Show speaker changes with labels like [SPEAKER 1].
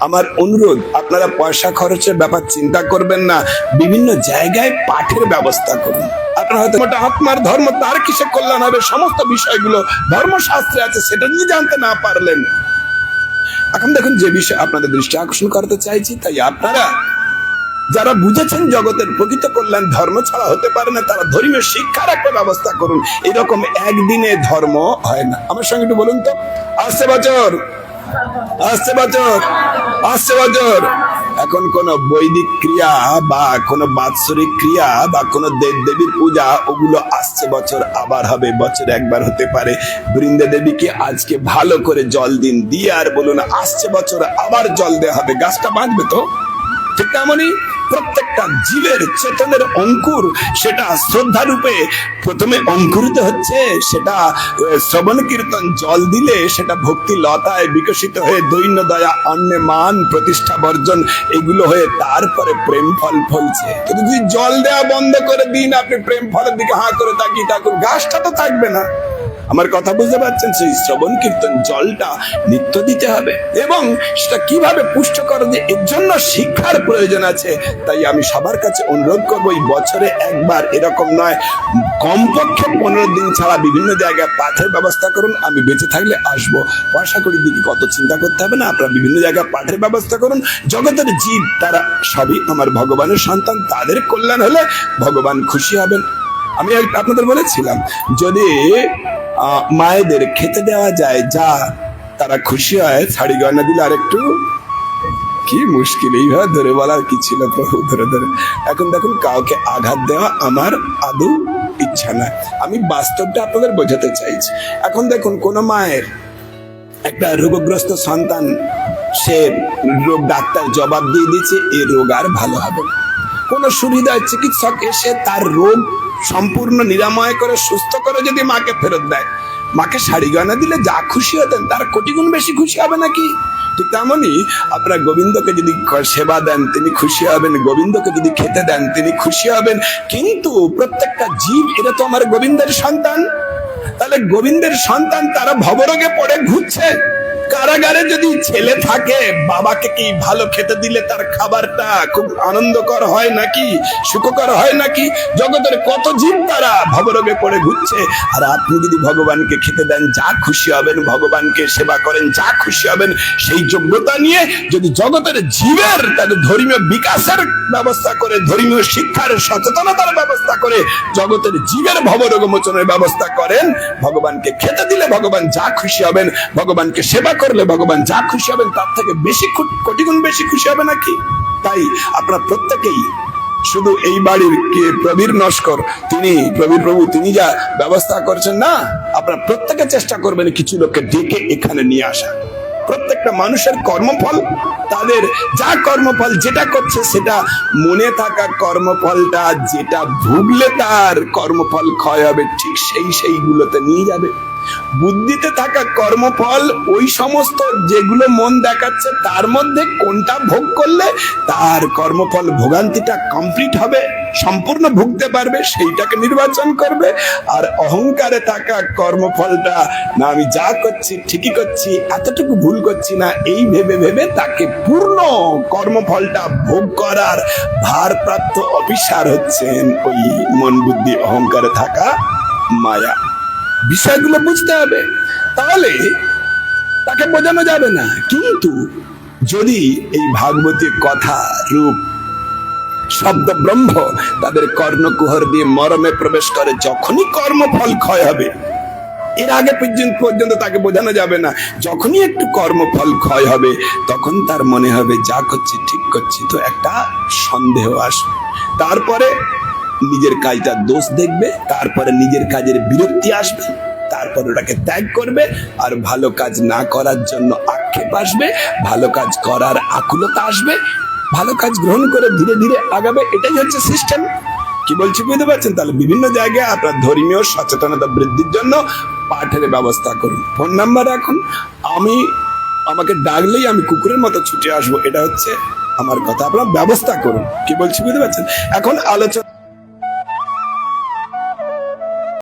[SPEAKER 1] আমার অনুরোধ, আপনারা পয়সা খরচের ব্যাপার চিন্তা করবেন না, বিভিন্ন জায়গায় পাঠের ব্যবস্থা করুন। আপনার হয়তো মোটা আত্মার ধর্ম, তার কিসে কল্যাণ হবে? সমস্ত বিষয়গুলো ধর্মশাস্ত্রে আছে, সেটা নিয়ে জানতে না পারলেন। এখন দেখুন, যে বিষয় আপনাদের দৃষ্টি আকর্ষণ করতে চাইছি, তাই আপনারা যারা বুঝেছেন জগতের প্রকৃত কল্যাণ, ধর্ম ছাড়া হতে পারে না, তারা ধর্মীয় শিক্ষার একটা ব্যবস্থা করুন। এরকম একদিনে ধর্ম হয় না। আমার সঙ্গে একটু বলুন তো। আসছে বছর। আসছে বছর আসছে বছর এখন কোন বৈদিক ক্রিয়া বা কোন বাৎসরিক ক্রিয়া বা কোন দেব দেবীর পূজা, ওগুলো আসছে বছর, আবার হবে, বছর একবার হতে পারে। বৃন্দে দেবীকে আজকে ভালো করে জল দিন? দিয়ে আর বলুন, আসছে বছর, আবার জল দেওয়া হবে। গাছটা বাঁচবে তো? ঠিক তেমনই প্রত্যেকটা জীবের চেতনের অঙ্কুর সেটা শ্রদ্ধা রূপে প্রথমে অঙ্কুরিত হচ্ছে, সেটা শ্রবণ কীর্তন জল দিলে সেটা ভক্তি লতায় বিকশিত হয়ে দৈন্য দয়া অন্যে মান, প্রতিষ্ঠা, বর্জন, এগুলো হয়ে তারপরে প্রেম ফল ফলছে। কিন্তু যদি জল দেওয়া বন্ধ করে দিন, আপনি প্রেম ফলের দিকে হাঁ করে তাকিয়ে থাকুন গাছটা তো থাকবে না। আমার কথা বুঝতে পারছেন? সেই শ্রবণ কীর্তন জলটা নিত্য দিতে হবে। এবং সেটা কীভাবে পুষ্ট করে যে এর জন্য শিক্ষার প্রয়োজন আছে, তাই আমি সবার কাছে অনুরোধ করব, এই বছরে একবার এরকম নয়। কমপক্ষে পনেরো দিন ছাড়া বিভিন্ন জায়গায় পাঠের ব্যবস্থা করুন, আমি বেঁচে থাকলে আসব। পয়সা করি দিকে কত চিন্তা করতে হবে না, আপনারা বিভিন্ন জায়গায় পাঠের ব্যবস্থা করুন। জগতের জীব, তারা সবই আমার ভগবানের সন্তান, তাদের কল্যাণ হলে ভগবান খুশি হবেন। আমি আপনাদের বলেছিলাম, যদি মায়েদের খেতে দেওয়া যায়, যা তারা খুশি হয়। শাড়ি গয়না দিলে আর একটু কি মুশকিল, এইভাবে ধরে বলার কি ছিল প্রভু? ধরে ধরে। এখন দেখুন, কাউকে আঘাত দেওয়া আমার আদৌ ইচ্ছা না আমি বাস্তবটা আপনাদের বোঝাতে চাইছি। এখন দেখুন, কোন মায়ের একটা রোগগ্রস্ত সন্তান, সে রোগ, ডাক্তার জবাব দিয়ে দিয়েছে, এ রোগ আর ভালো হবে না। কোন সুহৃদয় চিকিৎসক এসে তার রোগ সম্পূর্ণ নিরাময় করে, সুস্থ করে যদি মাকে ফেরত দেয়। মাকে শাড়ি গয়না দিলে যা খুশি হতেন, তার কোটি গুণ বেশি খুশি হবে নাকি? ঠিক তেমনই আপনার গোবিন্দকে যদি সেবা দেন, তিনি খুশি হবেন। গোবিন্দকে যদি খেতে দেন, তিনি খুশি হবেন। কিন্তু প্রত্যেকটা জীব এটা তো আমার গোবিন্দের সন্তান। তাহলে গোবিন্দের সন্তান তারা ভবরোগে পড়ে ঘুরছে। কারাগারে যদি ছেলে থাকে, বাবাকে কি ভালো খেতে দিলে তার খাবারটা খুব আনন্দকর হয় নাকি, সুখকর হয় নাকি? জগতের কত জীব তারা ভবরোগে পড়ে ঘুরছে। আর আপনি যদি ভগবানকে খেতে দেন, যা খুশি হবেন, ভগবানকে সেবা করেন, যা খুশি হবেন, সেই যোগ্যতা নিয়ে যদি জগতের জীবের তাদের ধর্মীয় বিকাশের ব্যবস্থা করে, ধর্মীয় শিক্ষার সচেতনতার ব্যবস্থা করে, জগতের জীবের ভবরোগ মোচনের ব্যবস্থা করেন, ভগবানকে খেতে দিলে ভগবান যা খুশি হবেন, ভগবানকে সেবা করলে ভগবান যা খুশি হবেন তার থেকে বেশি কোটি গুণ বেশি খুশি হবে নাকি? তাই আপনারা প্রত্যেকেই শুধু এই বাড়ির কে প্রবীর নস্কর, তিনি প্রবীর প্রভু, তিনি যা ব্যবস্থা করছেন না, আপনারা প্রত্যেকে চেষ্টা করবেন কিছু লোককে ডেকে এখানে নিয়ে আসা। প্রত্যেকটা মানুষের কর্মফল, তাদের যা কর্মফল যেটা করছে সেটা মনে থাকা কর্মফলটা, যেটা ভুগলে তার কর্মফল ক্ষয় হবে, ঠিক সেই সেইগুলোতে নিয়ে যাবে। বুদ্ধিতে থাকা কর্মফল, ওই সমস্ত যেগুলো মন দেখাচ্ছে, তার মধ্যে কোনটা ভোগ করলে তার কর্মফল ভোগান্তিটা কমপ্লিট হবে? সম্পূর্ণ ভুগতে পারবে, সেইটাকে নির্বাচন করবে, আর অহংকারে থাকা কর্মফলটা, না, আমি যা করছি, ঠিকই করছি, এতটুকু ভুল করছি না, এই ভেবে ভেবে তাকে পূর্ণ কর্মফলটা ভোগ করার ভারপ্রাপ্ত অফিসার হচ্ছেন ওই মন বুদ্ধি অহংকারে থাকা মায়া। বিষয়গুলো বুঝতে হবে। তাহলে তাকে বোঝানো যাবে না। কিন্তু যদি এই ভাগবতী কথা, রূপ, শব্দ, ব্রহ্ম তাদের কর্ণকুহর দিয়ে মরমে প্রবেশ করে, যখনই কর্মফল ক্ষয় হবে, এর আগে পর্যন্ত তাকে বোঝানো যাবে না। যখনই একটু কর্মফল ক্ষয় হবে, তখন তার মনে হবে, যা করছি, ঠিক করছি, তো একটা সন্দেহ আসবে। তারপরে নিজের কাজটা দোষ দেখবে, তারপরে নিজের কাজের বিরক্তি আসবে। তারপর ওটাকে ত্যাগ করবে আর ভালো কাজ না করার জন্য আক্ষেপ আসবে, ভালো কাজ করার আকুলতা আসবে, ভালো কাজ গ্রহণ করে ধীরে ধীরে আগাবে, এটাই হচ্ছে সিস্টেম কি বলছি বুঝতে পারছেন? তাহলে বিভিন্ন জায়গায় আপনার ধর্মীয় সচেতনতা বৃদ্ধির জন্য পাঠের ব্যবস্থা করুন। ফোন নাম্বার রাখুন। আমি, আমাকে ডাকলেই আমি কুকুরের মতো ছুটে আসব। এটা হচ্ছে আমার কথা। আপনার ব্যবস্থা করুন। কি বলছি বুঝতে পারছেন? এখন আলোচনা